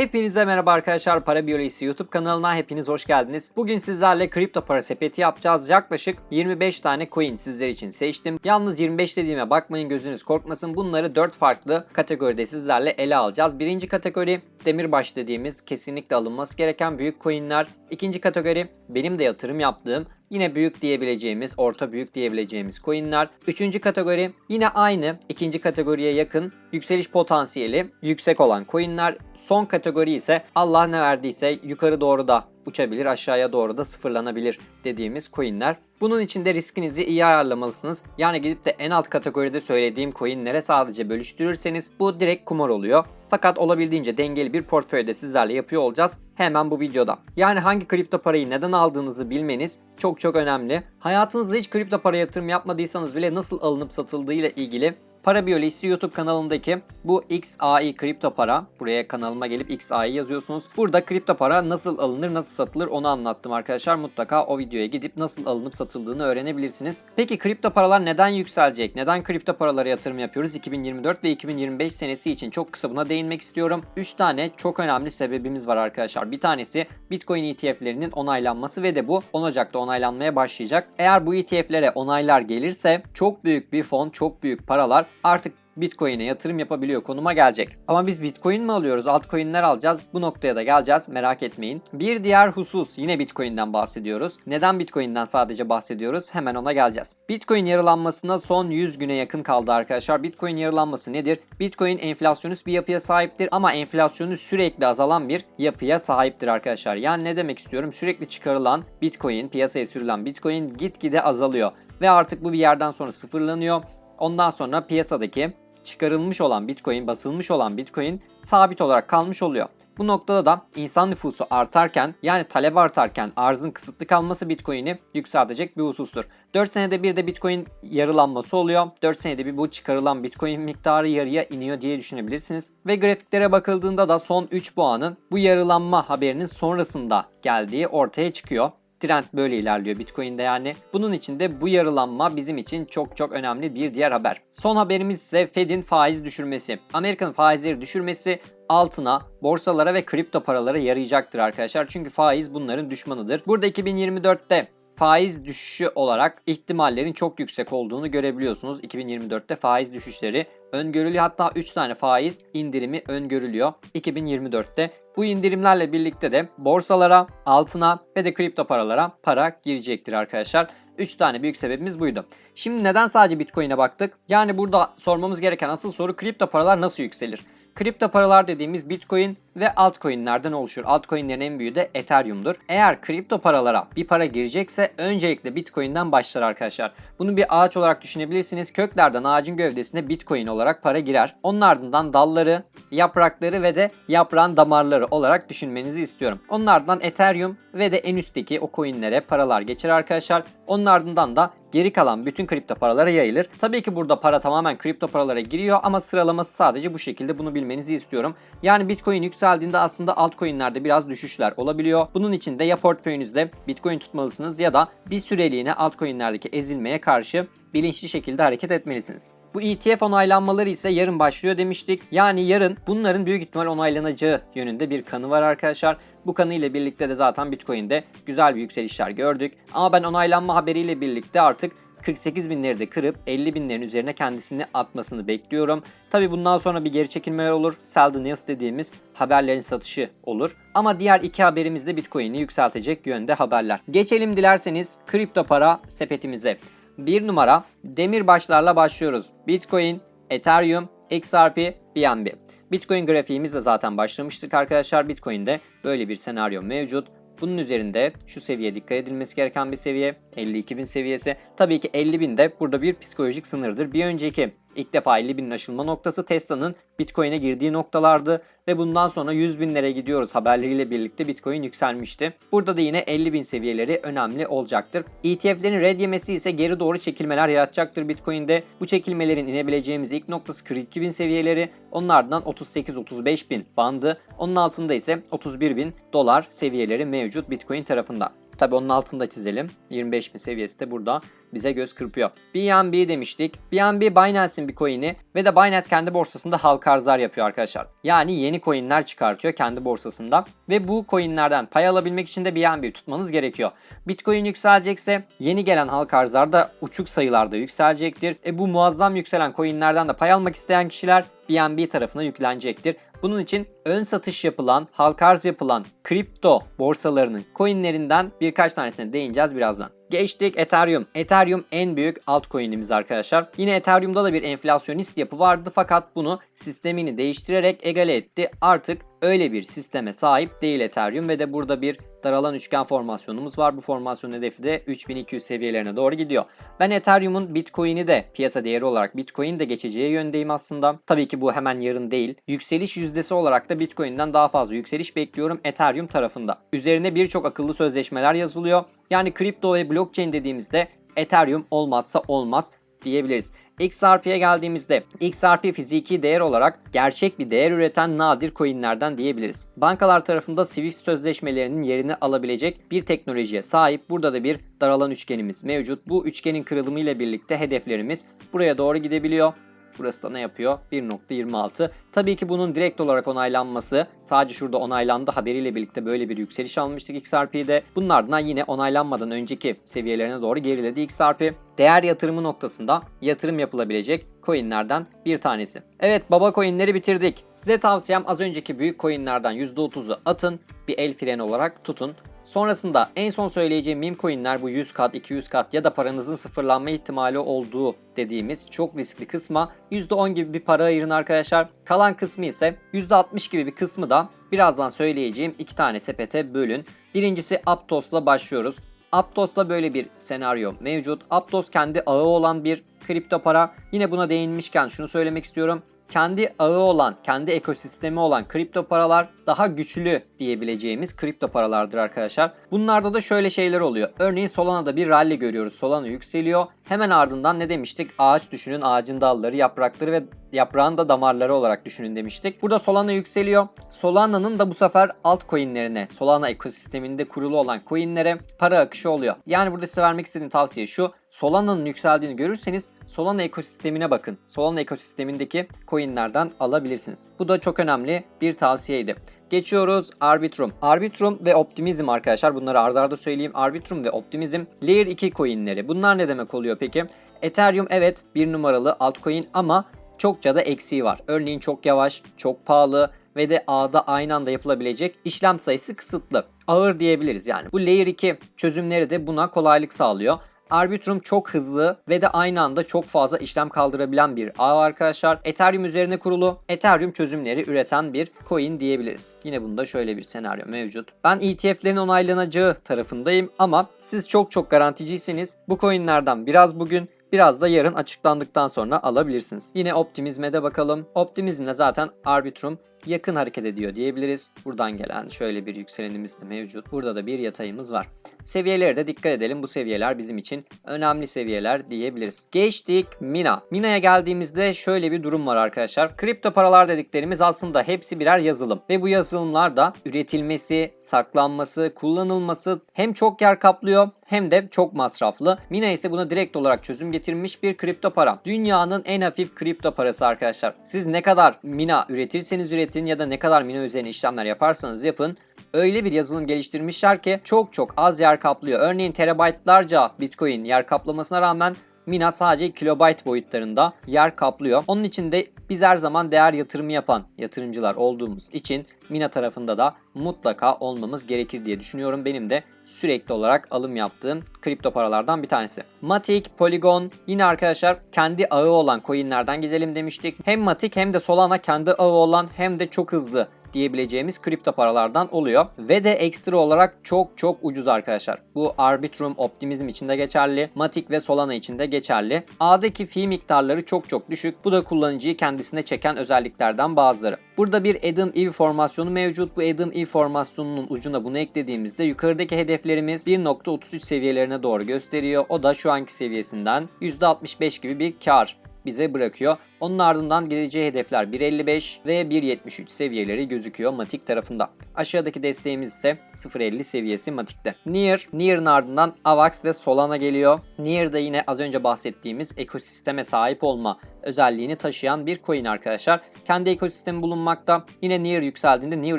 Hepinize merhaba arkadaşlar. Para Biyolojisi YouTube kanalına hepiniz hoş geldiniz. Bugün sizlerle kripto para sepeti yapacağız. Yaklaşık 25 tane coin sizler için seçtim. Yalnız 25 dediğime bakmayın gözünüz korkmasın. Bunları 4 farklı kategoride sizlerle ele alacağız. Birinci kategori demirbaş dediğimiz kesinlikle alınması gereken büyük coinler. İkinci kategori benim de yatırım yaptığım Yine büyük diyebileceğimiz, orta büyük diyebileceğimiz coinler. Üçüncü kategori yine aynı ikinci kategoriye yakın yükseliş potansiyeli yüksek olan coinler. Son kategori ise Allah ne verdiyse yukarı doğru da uçabilir, aşağıya doğru da sıfırlanabilir dediğimiz coinler. Bunun için de riskinizi iyi ayarlamalısınız. Yani gidip de en alt kategoride söylediğim coinlere sadece bölüştürürseniz bu direkt kumar oluyor. Fakat olabildiğince dengeli bir portföyde sizlerle yapıyor olacağız hemen bu videoda. Yani hangi kripto parayı neden aldığınızı bilmeniz çok çok önemli. Hayatınızda hiç kripto para yatırım yapmadıysanız bile nasıl alınıp satıldığı ile ilgili Para Biyolojisi YouTube kanalındaki bu XAI kripto para. Buraya kanalıma gelip XAI yazıyorsunuz. Burada kripto para nasıl alınır, nasıl satılır onu anlattım arkadaşlar. Mutlaka o videoya gidip nasıl alınıp satıldığını öğrenebilirsiniz. Peki kripto paralar neden yükselecek? Neden kripto paralara yatırım yapıyoruz 2024 ve 2025 senesi için? Çok kısa buna değinmek istiyorum. 3 tane çok önemli sebebimiz var arkadaşlar. Bir tanesi Bitcoin ETF'lerinin onaylanması ve de bu 10 Ocak'ta onaylanmaya başlayacak. Eğer bu ETF'lere onaylar gelirse çok büyük bir fon, çok büyük paralar artık Bitcoin'e yatırım yapabiliyor konuma gelecek. Ama biz Bitcoin mi alıyoruz, altcoin'ler alacağız? Bu noktaya da geleceğiz merak etmeyin. Bir diğer husus yine Bitcoin'den bahsediyoruz. Neden Bitcoin'den sadece bahsediyoruz? Hemen ona geleceğiz. Bitcoin yarılanmasına son 100 güne yakın kaldı arkadaşlar. Bitcoin yarılanması nedir? Bitcoin enflasyonist bir yapıya sahiptir ama enflasyonu sürekli azalan bir yapıya sahiptir arkadaşlar. Yani ne demek istiyorum? Sürekli çıkarılan Bitcoin, piyasaya sürülen Bitcoin gitgide azalıyor ve artık bu bir yerden sonra sıfırlanıyor. Ondan sonra piyasadaki çıkarılmış olan Bitcoin, basılmış olan Bitcoin sabit olarak kalmış oluyor. Bu noktada da insan nüfusu artarken yani talep artarken arzın kısıtlı kalması Bitcoin'i yükseltecek bir husustur. 4 senede bir de Bitcoin yarılanması oluyor. 4 senede bir bu çıkarılan Bitcoin miktarı yarıya iniyor diye düşünebilirsiniz. Ve grafiklere bakıldığında da son 3 puanın bu yarılanma haberinin sonrasında geldiği ortaya çıkıyor. Trend böyle ilerliyor Bitcoin'de yani. Bunun için de bu yarılanma bizim için çok çok önemli bir diğer haber. Son haberimiz ise Fed'in faiz düşürmesi. Amerika'nın faizleri düşürmesi altına, borsalara ve kripto paralara yarayacaktır arkadaşlar. Çünkü faiz bunların düşmanıdır. Burada 2024'te faiz düşüşü olarak ihtimallerin çok yüksek olduğunu görebiliyorsunuz. 2024'te faiz düşüşleri öngörülüyor. Hatta 3 tane faiz indirimi öngörülüyor 2024'te. Bu indirimlerle birlikte de borsalara, altına ve de kripto paralara para girecektir arkadaşlar. 3 tane büyük sebebimiz buydu. Şimdi neden sadece Bitcoin'e baktık? Yani burada sormamız gereken asıl soru kripto paralar nasıl yükselir? Kripto paralar dediğimiz Bitcoin ve altcoin'lerden oluşur. Altcoin'lerin en büyüğü de Ethereum'dur. Eğer kripto paralara bir para girecekse öncelikle Bitcoin'den başlar arkadaşlar. Bunu bir ağaç olarak düşünebilirsiniz. Köklerden ağacın gövdesine Bitcoin olarak para girer. Onun ardından dalları, yaprakları ve de yaprağın damarları olarak düşünmenizi istiyorum. Onun ardından Ethereum ve de en üstteki o coin'lere paralar geçer arkadaşlar. Onun ardından da geri kalan bütün kripto paralara yayılır. Tabii ki burada para tamamen kripto paralara giriyor ama sıralaması sadece bu şekilde bunu bilmenizi istiyorum. Yani Bitcoin yükseldiğinde aslında altcoin'lerde biraz düşüşler olabiliyor. Bunun için de ya portföyünüzde Bitcoin tutmalısınız ya da bir süreliğine altcoin'lerdeki ezilmeye karşı bilinçli şekilde hareket etmelisiniz. Bu ETF onaylanmaları ise yarın başlıyor demiştik. Yani yarın bunların büyük ihtimal onaylanacağı yönünde bir kanı var arkadaşlar. Bu kanı ile birlikte de zaten Bitcoin'de güzel bir yükselişler gördük. Ama ben onaylanma haberiyle birlikte artık 48 binleri kırıp 50 binlerin üzerine kendisini atmasını bekliyorum. Tabi bundan sonra bir geri çekilmeler olur. Sell the news dediğimiz haberlerin satışı olur. Ama diğer iki haberimiz de Bitcoin'i yükseltecek yönde haberler. Geçelim dilerseniz kripto para sepetimize. Bir numara demirbaşlarla başlıyoruz. Bitcoin, Ethereum, XRP, BNB. Bitcoin grafiğimizle zaten başlamıştık arkadaşlar. Bitcoin'de böyle bir senaryo mevcut. Bunun üzerinde şu seviye dikkat edilmesi gereken bir seviye 52.000 seviyesi. Tabii ki 50.000 de burada bir psikolojik sınırdır. Bir önceki ilk defa 50.000'in aşılma noktası Tesla'nın Bitcoin'e girdiği noktalardı ve bundan sonra 100 binlere gidiyoruz haberleriyle birlikte Bitcoin yükselmişti. Burada da yine 50 bin seviyeleri önemli olacaktır. ETF'lerin red yemesi ise geri doğru çekilmeler yaratacaktır Bitcoin'de. Bu çekilmelerin inebileceğimiz ilk noktası 42 bin seviyeleri, onun ardından 38-35 bin bandı, onun altında ise 31 bin dolar seviyeleri mevcut Bitcoin tarafında. Tabi onun altında çizelim. 25 bin seviyesi de burada bize göz kırpıyor. BNB demiştik. BNB Binance'in bir coin'i ve de Binance kendi borsasında halka arzlar yapıyor arkadaşlar. Yani yeni coin'ler çıkartıyor kendi borsasında ve bu coin'lerden pay alabilmek için de BNB tutmanız gerekiyor. Bitcoin yükselecekse yeni gelen halka arzlar da uçuk sayılarda yükselecektir. E bu muazzam yükselen coin'lerden de pay almak isteyen kişiler BNB tarafına yüklenecektir. Bunun için ön satış yapılan, halka arz yapılan kripto borsalarının coinlerinden birkaç tanesine değineceğiz birazdan. Geçtik Ethereum. Ethereum en büyük altcoin'imiz arkadaşlar. Yine Ethereum'da da bir enflasyonist yapı vardı fakat bunu sistemini değiştirerek egale etti. Artık öyle bir sisteme sahip değil Ethereum ve de burada bir daralan üçgen formasyonumuz var. Bu formasyon hedefi de 3200 seviyelerine doğru gidiyor. Ben Ethereum'un Bitcoin'i de piyasa değeri olarak Bitcoin de geçeceği yöndeyim aslında. Tabii ki bu hemen yarın değil. Yükseliş yüzdesi olarak da Bitcoin'den daha fazla yükseliş bekliyorum Ethereum tarafında. Üzerine birçok akıllı sözleşmeler yazılıyor. Yani kripto ve blockchain dediğimizde Ethereum olmazsa olmaz diyebiliriz. XRP'ye geldiğimizde XRP fiziki değer olarak gerçek bir değer üreten nadir coinlerden diyebiliriz. Bankalar tarafında Swift sözleşmelerinin yerini alabilecek bir teknolojiye sahip. Burada da bir daralan üçgenimiz mevcut. Bu üçgenin kırılımı ile birlikte hedeflerimiz buraya doğru gidebiliyor. Burası da ne yapıyor? 1.26. Tabii ki bunun direkt olarak onaylanması sadece şurada onaylandı haberiyle birlikte böyle bir yükseliş almıştık XRP'de. Bunun ardından yine onaylanmadan önceki seviyelerine doğru geriledi XRP. Değer yatırımı noktasında yatırım yapılabilecek coinlerden bir tanesi. Evet baba coinleri bitirdik. Size tavsiyem az önceki büyük coinlerden %30'u atın. Bir el freni olarak tutun. Sonrasında en son söyleyeceğim meme coinler bu 100 kat, 200 kat ya da paranızın sıfırlanma ihtimali olduğu dediğimiz çok riskli kısma %10 gibi bir para ayırın arkadaşlar. Kalan kısmı ise %60 gibi bir kısmı da birazdan söyleyeceğim iki tane sepete bölün. Birincisi Aptos'la başlıyoruz. Aptos'ta böyle bir senaryo mevcut. Aptos kendi ağı olan bir kripto para. Yine buna değinmişken şunu söylemek istiyorum kendi ağı olan, kendi ekosistemi olan kripto paralar daha güçlü diyebileceğimiz kripto paralardır arkadaşlar. Bunlarda da şöyle şeyler oluyor. Örneğin Solana'da bir rally görüyoruz. Solana yükseliyor. Hemen ardından ne demiştik? Ağaç düşünün, ağacın dalları, yaprakları ve yaprağın da damarları olarak düşünün demiştik. Burada Solana yükseliyor. Solana'nın da bu sefer altcoin'lerine, Solana ekosisteminde kurulu olan coin'lere para akışı oluyor. Yani burada size vermek istediğim tavsiye şu. Solana'nın yükseldiğini görürseniz Solana ekosistemine bakın. Solana ekosistemindeki coin'lerden alabilirsiniz. Bu da çok önemli bir tavsiyeydi. Geçiyoruz Arbitrum. Arbitrum ve Optimism arkadaşlar bunları ardarda arda söyleyeyim. Arbitrum ve Optimism Layer 2 coinleri. Bunlar ne demek oluyor peki? Ethereum evet bir numaralı altcoin ama çokça da eksiği var. Örneğin çok yavaş, çok pahalı ve de ağda aynı anda yapılabilecek işlem sayısı kısıtlı. Ağır diyebiliriz yani. Bu Layer 2 çözümleri de buna kolaylık sağlıyor. Arbitrum çok hızlı ve de aynı anda çok fazla işlem kaldırabilen bir ağ arkadaşlar. Ethereum üzerine kurulu Ethereum çözümleri üreten bir coin diyebiliriz. Yine bunda şöyle bir senaryo mevcut. Ben ETF'lerin onaylanacağı tarafındayım ama siz çok çok garanticiyseniz bu coinlerden biraz bugün Biraz da yarın açıklandıktan sonra alabilirsiniz. Yine Optimizm'e de bakalım. Optimizm'le zaten Arbitrum yakın hareket ediyor diyebiliriz. Buradan gelen şöyle bir yükselenimiz de mevcut. Burada da bir yatayımız var. Seviyelere de dikkat edelim. Bu seviyeler bizim için önemli seviyeler diyebiliriz. Geçtik Mina. Mina'ya geldiğimizde şöyle bir durum var arkadaşlar. Kripto paralar dediklerimiz aslında hepsi birer yazılım. Ve bu yazılımlar da üretilmesi, saklanması, kullanılması hem çok yer kaplıyor hem de çok masraflı. Mina ise buna direkt olarak çözüm getirmiş bir kripto para. Dünyanın en hafif kripto parası arkadaşlar. Siz ne kadar Mina üretirseniz üretin ya da ne kadar Mina üzerine işlemler yaparsanız yapın öyle bir yazılım geliştirmişler ki çok çok az yer kaplıyor. Örneğin terabaytlarca Bitcoin yer kaplamasına rağmen Mina sadece kilobayt boyutlarında yer kaplıyor. Onun için de biz her zaman değer yatırımı yapan yatırımcılar olduğumuz için Mina tarafında da mutlaka olmamız gerekir diye düşünüyorum. Benim de sürekli olarak alım yaptığım kripto paralardan bir tanesi. Matic, Polygon yine arkadaşlar kendi ağı olan coinlerden gidelim demiştik. Hem Matic hem de Solana kendi ağı olan hem de çok hızlı diyebileceğimiz kripto paralardan oluyor. Ve de ekstra olarak çok çok ucuz arkadaşlar. Bu Arbitrum Optimism için de geçerli. Matic ve Solana için de geçerli. A'daki fee miktarları çok çok düşük. Bu da kullanıcıyı kendisine çeken özelliklerden bazıları. Burada bir Adam Eve formasyonu mevcut. Bu Adam Eve formasyonunun ucuna bunu eklediğimizde yukarıdaki hedeflerimiz 1.33 seviyelerine doğru gösteriyor. O da şu anki seviyesinden %65 gibi bir kar bize bırakıyor. Onun ardından geleceği hedefler 1.55 ve 1.73 seviyeleri gözüküyor Matik tarafında. Aşağıdaki desteğimiz ise 0.50 seviyesi Matik'te. Near, Near'ın ardından Avax ve Solana geliyor. Near da yine az önce bahsettiğimiz ekosisteme sahip olma özelliğini taşıyan bir coin arkadaşlar. Kendi ekosistemi bulunmakta. Yine Near yükseldiğinde Near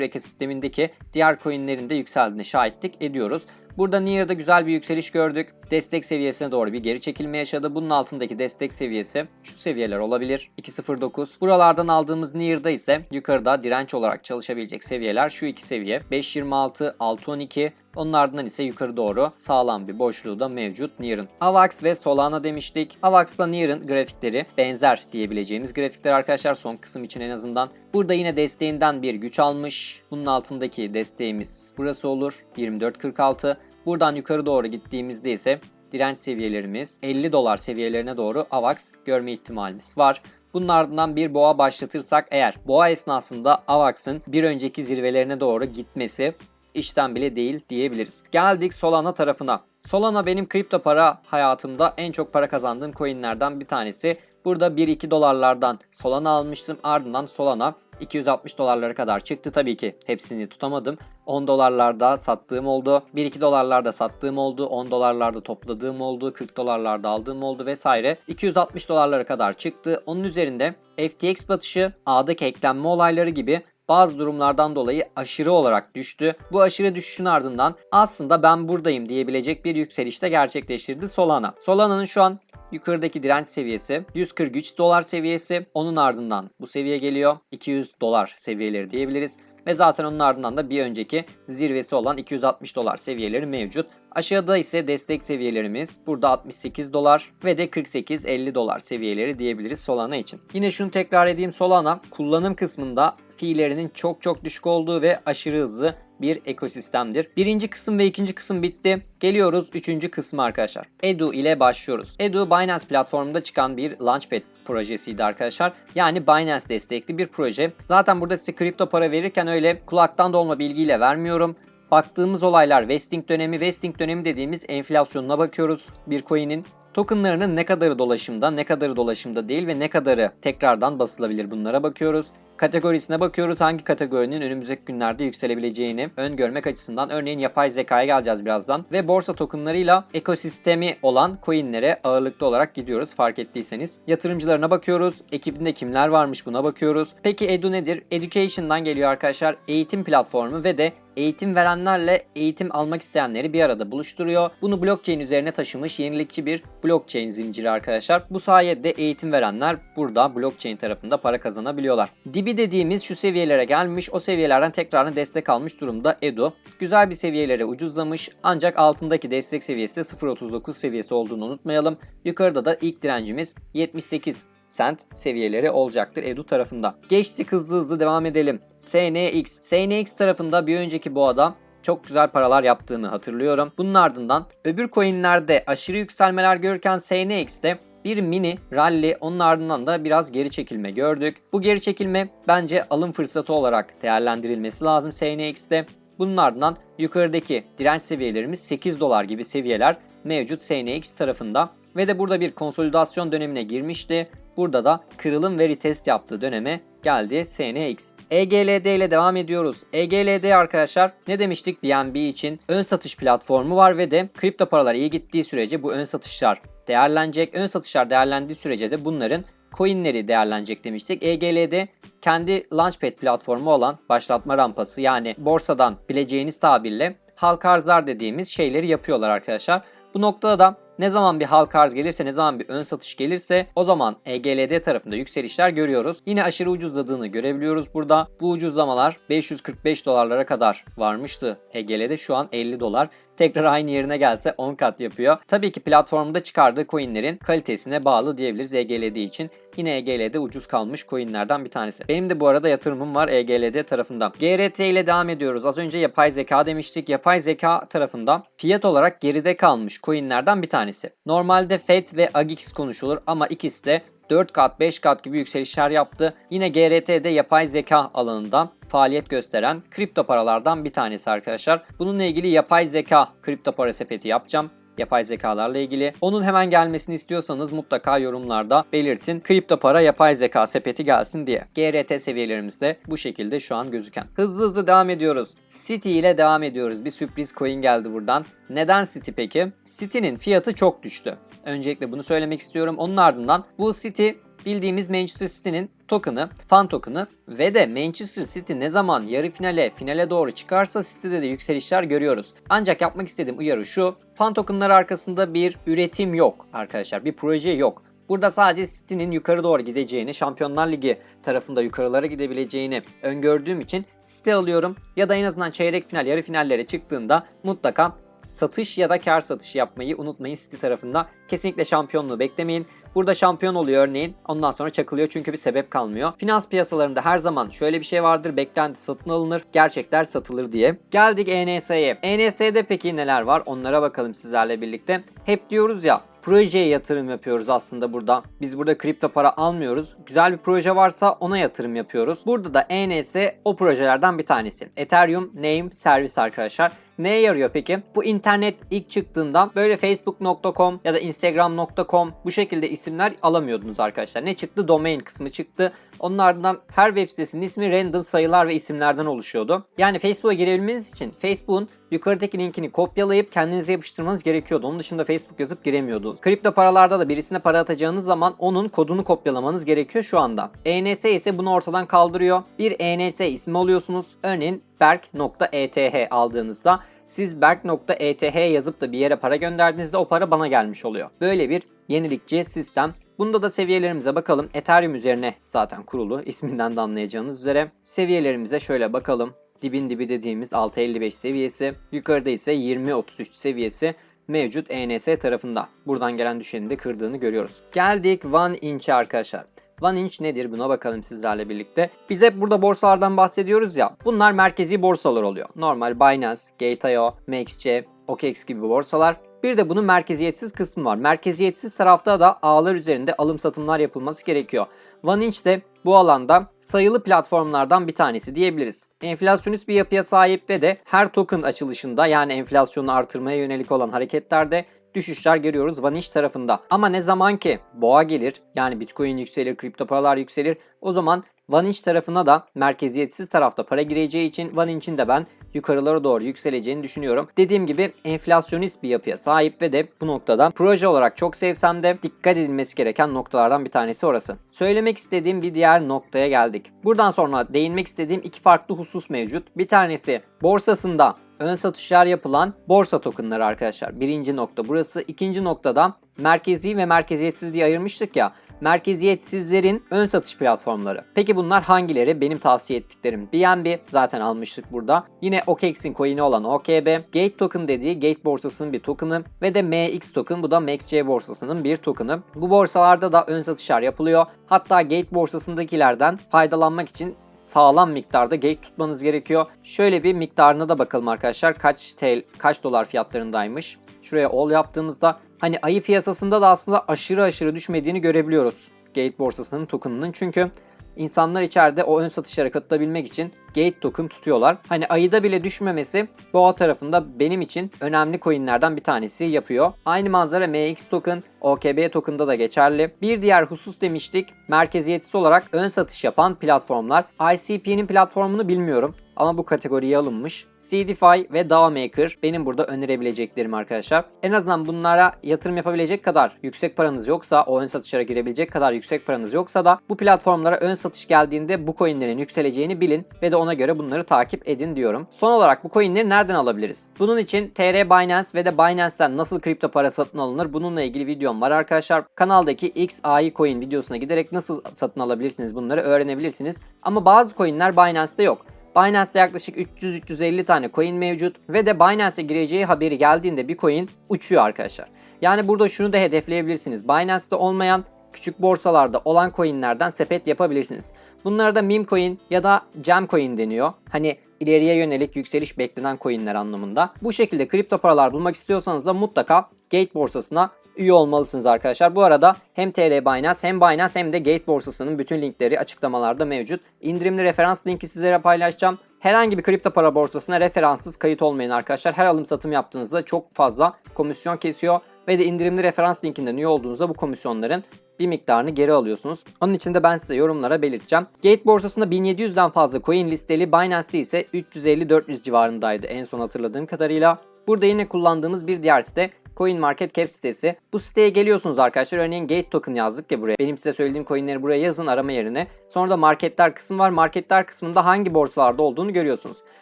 ekosistemindeki diğer coinlerin de yükseldiğine şahitlik ediyoruz. Burada Near'da güzel bir yükseliş gördük. Destek seviyesine doğru bir geri çekilme yaşadı. Bunun altındaki destek seviyesi şu seviyeler olabilir. 2.09. Buralardan aldığımız Near'da ise yukarıda direnç olarak çalışabilecek seviyeler şu iki seviye. 5.26, 6.12, onun ardından ise yukarı doğru sağlam bir boşluğu da mevcut Near'ın. Avax ve Solana demiştik. Avax'la Near'ın grafikleri benzer diyebileceğimiz grafikler arkadaşlar son kısım için en azından. Burada yine desteğinden bir güç almış. Bunun altındaki desteğimiz burası olur. 24.46. Buradan yukarı doğru gittiğimizde ise direnç seviyelerimiz 50 dolar seviyelerine doğru AVAX görme ihtimalimiz var. Bunun ardından bir boğa başlatırsak eğer boğa esnasında AVAX'ın bir önceki zirvelerine doğru gitmesi işten bile değil diyebiliriz. Geldik Solana tarafına. Solana benim kripto para hayatımda en çok para kazandığım coinlerden bir tanesi. Burada 1-2 dolarlardan Solana almıştım. Ardından Solana 260 dolarlara kadar çıktı. Tabii ki hepsini tutamadım. 10 dolarlarda sattığım oldu. 1-2 dolarlarda sattığım oldu. 10 dolarlarda topladığım oldu. 40 dolarlarda aldığım oldu vesaire. 260 dolarlara kadar çıktı. Onun üzerinde FTX batışı, ağdaki eklenme olayları gibi bazı durumlardan dolayı aşırı olarak düştü. Bu aşırı düşüşün ardından aslında ben buradayım diyebilecek bir yükselişte gerçekleştirdi Solana. Solana'nın şu an yukarıdaki direnç seviyesi 143 dolar seviyesi. Onun ardından bu seviye geliyor. 200 dolar seviyeleri diyebiliriz. Ve zaten onun ardından da bir önceki zirvesi olan 260 dolar seviyeleri mevcut. Aşağıda ise destek seviyelerimiz burada 68 dolar ve de 48-50 dolar seviyeleri diyebiliriz Solana için. Yine şunu tekrar edeyim Solana kullanım kısmında fiillerinin çok çok düşük olduğu ve aşırı hızlı bir ekosistemdir. Birinci kısım ve ikinci kısım bitti. Geliyoruz üçüncü kısmı arkadaşlar. Edu ile başlıyoruz. Edu Binance platformunda çıkan bir Launchpad projesiydi arkadaşlar. Yani Binance destekli bir proje. Zaten burada size kripto para verirken öyle kulaktan dolma bilgiyle vermiyorum. Baktığımız olaylar vesting dönemi, vesting dönemi dediğimiz enflasyonuna bakıyoruz bir coin'in. Tokenlarının ne kadarı dolaşımda, ne kadarı dolaşımda değil ve ne kadarı tekrardan basılabilir bunlara bakıyoruz. Kategorisine bakıyoruz hangi kategorinin önümüzdeki günlerde yükselebileceğini öngörmek açısından. Örneğin yapay zekaya geleceğiz birazdan. Ve borsa tokenlarıyla ekosistemi olan coinlere ağırlıklı olarak gidiyoruz fark ettiyseniz. Yatırımcılarına bakıyoruz. Ekibinde kimler varmış buna bakıyoruz. Peki Edu nedir? Education'dan geliyor arkadaşlar. Eğitim platformu ve de eğitim verenlerle eğitim almak isteyenleri bir arada buluşturuyor. Bunu blockchain üzerine taşımış yenilikçi bir blockchain zinciri arkadaşlar. Bu sayede eğitim verenler burada blockchain tarafında para kazanabiliyorlar. Dibi dediğimiz şu seviyelere gelmiş. O seviyelerden tekrardan destek almış durumda Edu. Güzel bir seviyelere ucuzlamış ancak altındaki destek seviyesi de 0.39 seviyesi olduğunu unutmayalım. Yukarıda da ilk direncimiz 78 cent seviyeleri olacaktır Edu tarafında. Geçtik hızlı hızlı devam edelim. SNX. SNX tarafında bir önceki boğada çok güzel paralar yaptığını hatırlıyorum. Bunun ardından öbür coinlerde aşırı yükselmeler görürken SNX'te bir mini rally onun ardından da biraz geri çekilme gördük. Bu geri çekilme bence alım fırsatı olarak değerlendirilmesi lazım SNX'te. Bunun ardından yukarıdaki direnç seviyelerimiz 8 dolar gibi seviyeler mevcut SNX tarafında ve de burada bir konsolidasyon dönemine girmişti. Burada da kırılım ve retest yaptığı döneme geldi SNX. EGLD ile devam ediyoruz. EGLD arkadaşlar ne demiştik BNB için ön satış platformu var ve de kripto paralar iyi gittiği sürece bu ön satışlar değerlenecek. Ön satışlar değerlendiği sürece de bunların coinleri değerlenecek demiştik. EGLD kendi Launchpad platformu olan başlatma rampası yani borsadan bileceğiniz tabirle halka arzlar dediğimiz şeyleri yapıyorlar arkadaşlar. Bu noktada da ne zaman bir halka arz gelirse, ne zaman bir ön satış gelirse o zaman EGLD tarafında yükselişler görüyoruz. Yine aşırı ucuzladığını görebiliyoruz burada. Bu ucuzlamalar 545 dolarlara kadar varmıştı EGLD şu an 50 dolar tekrar aynı yerine gelse 10 kat yapıyor. Tabii ki platformda çıkardığı coinlerin kalitesine bağlı diyebiliriz EGLD için. Yine EGLD ucuz kalmış coinlerden bir tanesi. Benim de bu arada yatırımım var EGLD tarafında. GRT ile devam ediyoruz. Az önce yapay zeka demiştik. Yapay zeka tarafında fiyat olarak geride kalmış coinlerden bir tanesi. Normalde FED ve AGX konuşulur ama ikisi de 4 kat 5 kat gibi yükselişler yaptı. Yine GRT'de yapay zeka alanında faaliyet gösteren kripto paralardan bir tanesi arkadaşlar. Bununla ilgili yapay zeka kripto para sepeti yapacağım. Yapay zekalarla ilgili. Onun hemen gelmesini istiyorsanız mutlaka yorumlarda belirtin. Kripto para yapay zeka sepeti gelsin diye. GRT seviyelerimiz de bu şekilde şu an gözüken. Hızlı hızlı devam ediyoruz. City ile devam ediyoruz. Bir sürpriz coin geldi buradan. Neden City peki? City'nin fiyatı çok düştü. Öncelikle bunu söylemek istiyorum. Onun ardından bu City bildiğimiz Manchester City'nin token'ı, fan token'ı ve de Manchester City ne zaman yarı finale, finale doğru çıkarsa City'de de yükselişler görüyoruz. Ancak yapmak istediğim uyarı şu, fan token'ları arkasında bir üretim yok arkadaşlar, bir proje yok. Burada sadece City'nin yukarı doğru gideceğini, Şampiyonlar Ligi tarafında yukarılara gidebileceğini öngördüğüm için City alıyorum. Ya da en azından çeyrek final, yarı finallere çıktığında mutlaka satış ya da kar satışı yapmayı unutmayın City tarafında. Kesinlikle şampiyonluğu beklemeyin. Burada şampiyon oluyor örneğin. Ondan sonra çakılıyor çünkü bir sebep kalmıyor. Finans piyasalarında her zaman şöyle bir şey vardır. Beklenti satın alınır, gerçekler satılır diye. Geldik ENS'ye. ENS'de peki neler var? Onlara bakalım sizlerle birlikte. Hep diyoruz ya projeye yatırım yapıyoruz aslında burada. Biz burada kripto para almıyoruz. Güzel bir proje varsa ona yatırım yapıyoruz. Burada da ENS o projelerden bir tanesi. Ethereum Name Service arkadaşlar. Neye yarıyor peki? Bu internet ilk çıktığında böyle facebook.com ya da instagram.com bu şekilde isimler alamıyordunuz arkadaşlar. Ne çıktı? Domain kısmı çıktı. Onun ardından her web sitesinin ismi random sayılar ve isimlerden oluşuyordu. Yani Facebook'a girebilmeniz için Facebook'un yukarıdaki linkini kopyalayıp kendinize yapıştırmanız gerekiyordu. Onun dışında Facebook yazıp giremiyordunuz. Kripto paralarda da birisine para atacağınız zaman onun kodunu kopyalamanız gerekiyor şu anda. ENS ise bunu ortadan kaldırıyor. Bir ENS ismi alıyorsunuz. Örneğin berk.eth aldığınızda siz berk.eth yazıp da bir yere para gönderdiğinizde o para bana gelmiş oluyor. Böyle bir yenilikçi sistem. Bunda da seviyelerimize bakalım. Ethereum üzerine zaten kurulu. isminden de anlayacağınız üzere. Seviyelerimize şöyle bakalım. Dibin dibi dediğimiz 6.55 seviyesi. Yukarıda ise 20.33 seviyesi mevcut ENS tarafında. Buradan gelen düşeni de kırdığını görüyoruz. Geldik One Inch'e arkadaşlar. One Inch nedir buna bakalım sizlerle birlikte. Biz hep burada borsalardan bahsediyoruz ya. Bunlar merkezi borsalar oluyor. Normal Binance, Gate.io, MaxC, OKX gibi borsalar. Bir de bunun merkeziyetsiz kısmı var. Merkeziyetsiz tarafta da ağlar üzerinde alım satımlar yapılması gerekiyor. OneInch de bu alanda sayılı platformlardan bir tanesi diyebiliriz. Enflasyonist bir yapıya sahip ve de her token açılışında yani enflasyonu artırmaya yönelik olan hareketlerde düşüşler görüyoruz Vanish tarafında. Ama ne zaman ki boğa gelir yani Bitcoin yükselir, kripto paralar yükselir o zaman Vanish tarafına da merkeziyetsiz tarafta para gireceği için Vaninch'in de ben yukarılara doğru yükseleceğini düşünüyorum. Dediğim gibi enflasyonist bir yapıya sahip ve de bu noktada proje olarak çok sevsem de dikkat edilmesi gereken noktalardan bir tanesi orası. Söylemek istediğim bir diğer noktaya geldik. Buradan sonra değinmek istediğim iki farklı husus mevcut. Bir tanesi borsasında ön satışlar yapılan borsa tokenları arkadaşlar. Birinci nokta burası. İkinci noktada merkezi ve merkeziyetsiz diye ayırmıştık ya. Merkeziyetsizlerin ön satış platformları. Peki bunlar hangileri? Benim tavsiye ettiklerim. BNB zaten almıştık burada. Yine OKEX'in coin'i olan OKB. Gate token dediği Gate borsasının bir token'ı ve de MX token bu da MaxC borsasının bir token'ı. Bu borsalarda da ön satışlar yapılıyor. Hatta Gate borsasındakilerden faydalanmak için sağlam miktarda gate tutmanız gerekiyor. Şöyle bir miktarına da bakalım arkadaşlar. Kaç TL, kaç dolar fiyatlarındaymış. Şuraya all yaptığımızda hani ayı piyasasında da aslında aşırı aşırı düşmediğini görebiliyoruz. Gate borsasının token'ının çünkü insanlar içeride o ön satışlara katılabilmek için Gate token tutuyorlar. Hani ayıda bile düşmemesi boğa tarafında benim için önemli coinlerden bir tanesi yapıyor. Aynı manzara MX token, OKB token'da da geçerli. Bir diğer husus demiştik. Merkeziyetsiz olarak ön satış yapan platformlar. ICP'nin platformunu bilmiyorum ama bu kategoriye alınmış. CDFI ve DAO Maker benim burada önerebileceklerim arkadaşlar. En azından bunlara yatırım yapabilecek kadar yüksek paranız yoksa, o ön satışlara girebilecek kadar yüksek paranız yoksa da bu platformlara ön satış geldiğinde bu coinlerin yükseleceğini bilin ve de ona göre bunları takip edin diyorum. Son olarak bu coinleri nereden alabiliriz? Bunun için TR Binance ve de Binance'ten nasıl kripto para satın alınır bununla ilgili videom var arkadaşlar. Kanaldaki XAI coin videosuna giderek nasıl satın alabilirsiniz bunları öğrenebilirsiniz. Ama bazı coinler Binance'te yok. Binance'de yaklaşık 300-350 tane coin mevcut ve de Binance'e gireceği haberi geldiğinde bir coin uçuyor arkadaşlar. Yani burada şunu da hedefleyebilirsiniz. Binance'te olmayan küçük borsalarda olan coinlerden sepet yapabilirsiniz. Bunlara da meme coin ya da gem coin deniyor. Hani ileriye yönelik yükseliş beklenen coinler anlamında. Bu şekilde kripto paralar bulmak istiyorsanız da mutlaka Gate borsasına üye olmalısınız arkadaşlar. Bu arada hem TR Binance hem Binance hem de Gate borsasının bütün linkleri açıklamalarda mevcut. İndirimli referans linki sizlere paylaşacağım. Herhangi bir kripto para borsasına referanssız kayıt olmayın arkadaşlar. Her alım satım yaptığınızda çok fazla komisyon kesiyor ve de indirimli referans linkinden üye olduğunuzda bu komisyonların bir miktarını geri alıyorsunuz. Onun için de ben size yorumlara belirteceğim. Gate borsasında 1700'den fazla coin listeli, Binance'de ise 350-400 civarındaydı en son hatırladığım kadarıyla. Burada yine kullandığımız bir diğer site Coin Market Cap sitesi. Bu siteye geliyorsunuz arkadaşlar. Örneğin Gate Token yazdık ya buraya. Benim size söylediğim coinleri buraya yazın arama yerine. Sonra da marketler kısmı var. Marketler kısmında hangi borsalarda olduğunu görüyorsunuz.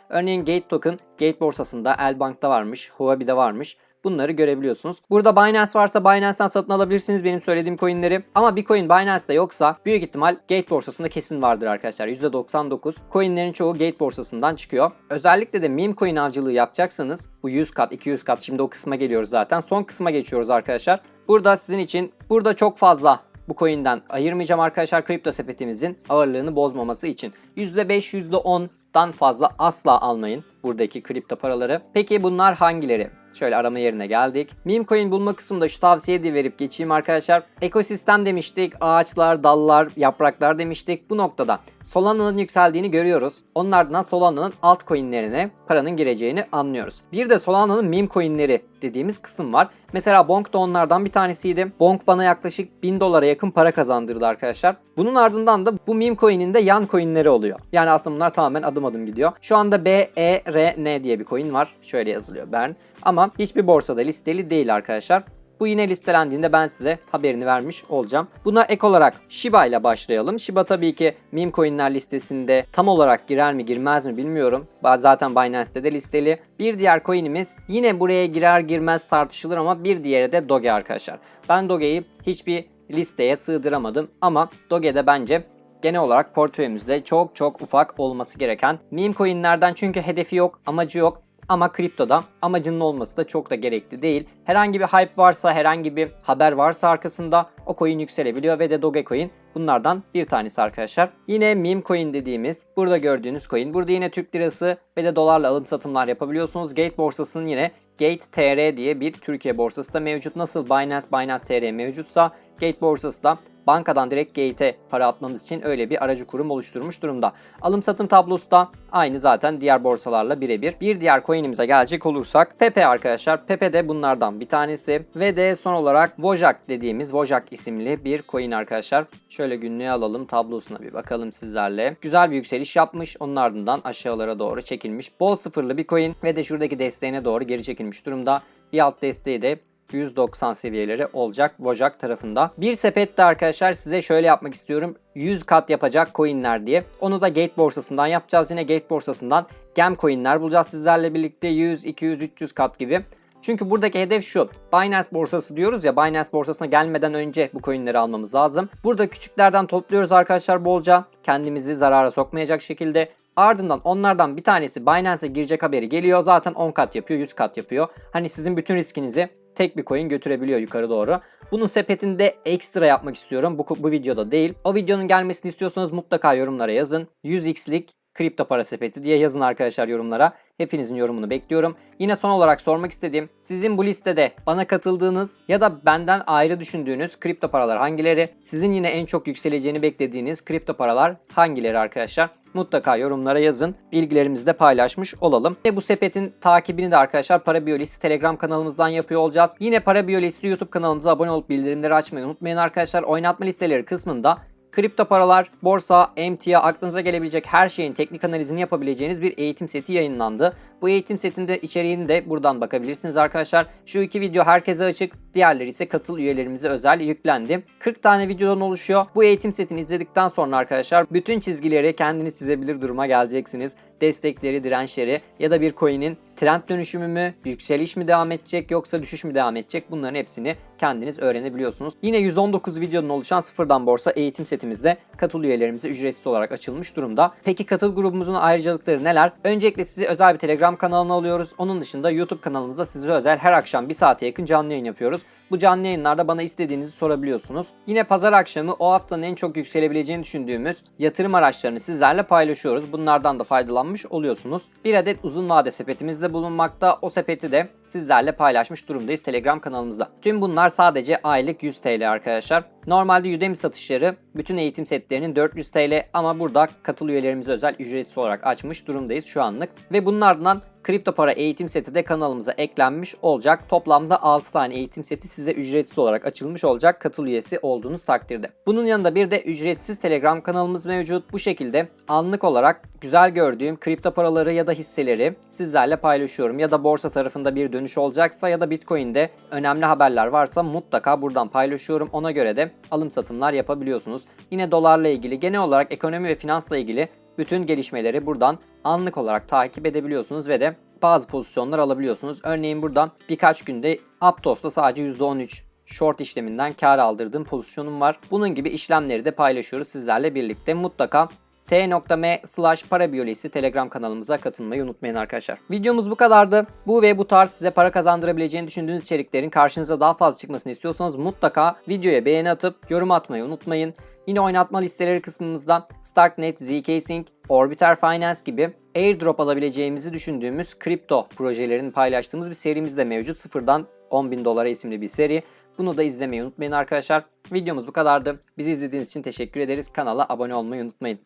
Örneğin Gate Token Gate borsasında, Elbank'ta varmış, Huobi'de varmış. Bunları görebiliyorsunuz. Burada Binance varsa Binance'ten satın alabilirsiniz benim söylediğim coinleri. Ama bir coin Binance'da yoksa büyük ihtimal Gate borsasında kesin vardır arkadaşlar. %99. Coinlerin çoğu Gate borsasından çıkıyor. Özellikle de meme coin avcılığı yapacaksanız bu 100 kat, 200 kat şimdi o kısma geliyoruz zaten. Son kısma geçiyoruz arkadaşlar. Burada sizin için burada çok fazla bu coin'den ayırmayacağım arkadaşlar kripto sepetimizin ağırlığını bozmaması için. %5, %10'dan fazla asla almayın buradaki kripto paraları. Peki bunlar hangileri? Şöyle arama yerine geldik. Meme coin bulma kısmında şu tavsiye de verip geçeyim arkadaşlar. Ekosistem demiştik. Ağaçlar, dallar, yapraklar demiştik. Bu noktada Solana'nın yükseldiğini görüyoruz. Onun ardından Solana'nın altcoin'lerine paranın gireceğini anlıyoruz. Bir de Solana'nın meme coin'leri dediğimiz kısım var. Mesela Bonk da onlardan bir tanesiydi. Bonk bana yaklaşık 1000 dolara yakın para kazandırdı arkadaşlar. Bunun ardından da bu meme coin'in de yan coin'leri oluyor. Yani aslında bunlar tamamen adım adım gidiyor. Şu anda BERN diye bir coin var. Şöyle yazılıyor Bern. Ama hiçbir borsada listeli değil arkadaşlar. Bu yine listelendiğinde ben size haberini vermiş olacağım. Buna ek olarak Shiba ile başlayalım. Shiba tabii ki meme coinler listesinde tam olarak girer mi girmez mi bilmiyorum. Zaten Binance'de de listeli. Bir diğer coinimiz yine buraya girer girmez tartışılır ama bir diğeri de Doge arkadaşlar. Ben Doge'yi hiçbir listeye sığdıramadım ama Doge'de bence genel olarak portföyümüzde çok çok ufak olması gereken meme coinlerden çünkü hedefi yok, amacı yok. Ama kriptoda amacının olması da çok da gerekli değil. Herhangi bir hype varsa, herhangi bir haber varsa arkasında o coin yükselebiliyor ve de Dogecoin bunlardan bir tanesi arkadaşlar. Yine meme coin dediğimiz burada gördüğünüz coin. Burada yine Türk lirası ve de dolarla alım satımlar yapabiliyorsunuz. Gate borsasının yine Gate TR diye bir Türkiye borsası da mevcut. Nasıl Binance, Binance TR mevcutsa Gate borsası da bankadan direkt Gate'e para atmamız için öyle bir aracı kurum oluşturmuş durumda. Alım satım tablosu da aynı zaten diğer borsalarla birebir. Bir diğer coin'imize gelecek olursak Pepe arkadaşlar. Pepe de bunlardan bir tanesi ve de son olarak Wojak dediğimiz Wojak isimli bir coin arkadaşlar. Şöyle günlüğe alalım tablosuna bir bakalım sizlerle. Güzel bir yükseliş yapmış. Onun ardından aşağılara doğru çekilmiş. Bol sıfırlı bir coin ve de şuradaki desteğine doğru geri çekilmiş durumda. Bir alt desteği de 190 seviyeleri olacak Wojak tarafında. Bir sepette arkadaşlar size şöyle yapmak istiyorum. 100 kat yapacak coinler diye. Onu da Gate borsasından yapacağız. Yine Gate borsasından gem coinler bulacağız sizlerle birlikte 100, 200, 300 kat gibi. Çünkü buradaki hedef şu. Binance borsası diyoruz ya Binance borsasına gelmeden önce bu coinleri almamız lazım. Burada küçüklerden topluyoruz arkadaşlar bolca. Kendimizi zarara sokmayacak şekilde. Ardından onlardan bir tanesi Binance'e girecek haberi geliyor. Zaten 10 kat yapıyor, 100 kat yapıyor. Hani sizin bütün riskinizi tek bir coin götürebiliyor yukarı doğru. Bunun sepetinde ekstra yapmak istiyorum. Bu, bu videoda değil. O videonun gelmesini istiyorsanız mutlaka yorumlara yazın. 100x'lik kripto para sepeti diye yazın arkadaşlar yorumlara. Hepinizin yorumunu bekliyorum. Yine son olarak sormak istediğim sizin bu listede bana katıldığınız ya da benden ayrı düşündüğünüz kripto paralar hangileri? Sizin yine en çok yükseleceğini beklediğiniz kripto paralar hangileri arkadaşlar? Mutlaka yorumlara yazın. Bilgilerimizi de paylaşmış olalım. Ve bu sepetin takibini de arkadaşlar Para Biyolojisi Telegram kanalımızdan yapıyor olacağız. Yine Para Biyolojisi YouTube kanalımıza abone olup bildirimleri açmayı unutmayın arkadaşlar. Oynatma listeleri kısmında kripto paralar, borsa, emtia, aklınıza gelebilecek her şeyin teknik analizini yapabileceğiniz bir eğitim seti yayınlandı. Bu eğitim setinde içeriğini de buradan bakabilirsiniz arkadaşlar. Şu iki video herkese açık, diğerleri ise katıl üyelerimize özel yüklendi. 40 tane videodan oluşuyor. Bu eğitim setini izledikten sonra arkadaşlar bütün çizgileri kendiniz çizebilir duruma geleceksiniz. Destekleri, dirençleri ya da bir coin'in trend dönüşümü mü, yükseliş mi devam edecek yoksa düşüş mü devam edecek bunların hepsini kendiniz öğrenebiliyorsunuz. Yine 119 videonun oluşan sıfırdan borsa eğitim setimizde katıl üyelerimize ücretsiz olarak açılmış durumda. Peki katıl grubumuzun ayrıcalıkları neler? Öncelikle sizi özel bir Telegram kanalına alıyoruz. Onun dışında YouTube kanalımızda size özel her akşam bir saate yakın canlı yayın yapıyoruz. Bu canlı yayınlarda bana istediğinizi sorabiliyorsunuz. Yine pazar akşamı o haftanın en çok yükselebileceğini düşündüğümüz yatırım araçlarını sizlerle paylaşıyoruz. Bunlardan da faydalanmış oluyorsunuz. Bir adet uzun vade sepetimiz de bulunmakta. O sepeti de sizlerle paylaşmış durumdayız Telegram kanalımızda. Tüm bunlar sadece aylık 100 TL arkadaşlar. Normalde Udemy satışları bütün eğitim setlerinin 400 TL ama burada katıl üyelerimize özel ücretsiz olarak açmış durumdayız şu anlık. Ve bunlardan kripto para eğitim seti de kanalımıza eklenmiş olacak. Toplamda 6 tane eğitim seti size ücretsiz olarak açılmış olacak katıl üyesi olduğunuz takdirde. Bunun yanında bir de ücretsiz Telegram kanalımız mevcut. Bu şekilde anlık olarak güzel gördüğüm kripto paraları ya da hisseleri sizlerle paylaşıyorum. Ya da borsa tarafında bir dönüş olacaksa ya da Bitcoin'de önemli haberler varsa mutlaka buradan paylaşıyorum. Ona göre de alım satımlar yapabiliyorsunuz. Yine dolarla ilgili genel olarak ekonomi ve finansla ilgili bütün gelişmeleri buradan anlık olarak takip edebiliyorsunuz ve de bazı pozisyonlar alabiliyorsunuz. Örneğin buradan birkaç günde Aptos'ta sadece %13 short işleminden kar aldırdığım pozisyonum var. Bunun gibi işlemleri de paylaşıyoruz sizlerle birlikte. Mutlaka t.me slash parabiyolojisi telegram kanalımıza katılmayı unutmayın arkadaşlar. Videomuz bu kadardı. Bu ve bu tarz size para kazandırabileceğini düşündüğünüz içeriklerin karşınıza daha fazla çıkmasını istiyorsanız mutlaka videoya beğeni atıp yorum atmayı unutmayın. Yine oynatma listeleri kısmımızda Starknet, zk-Sync, Orbiter Finance gibi airdrop alabileceğimizi düşündüğümüz kripto projelerini paylaştığımız bir serimiz de mevcut. Sıfırdan 10.000 dolara isimli bir seri. Bunu da izlemeyi unutmayın arkadaşlar. Videomuz bu kadardı. Bizi izlediğiniz için teşekkür ederiz. Kanala abone olmayı unutmayın.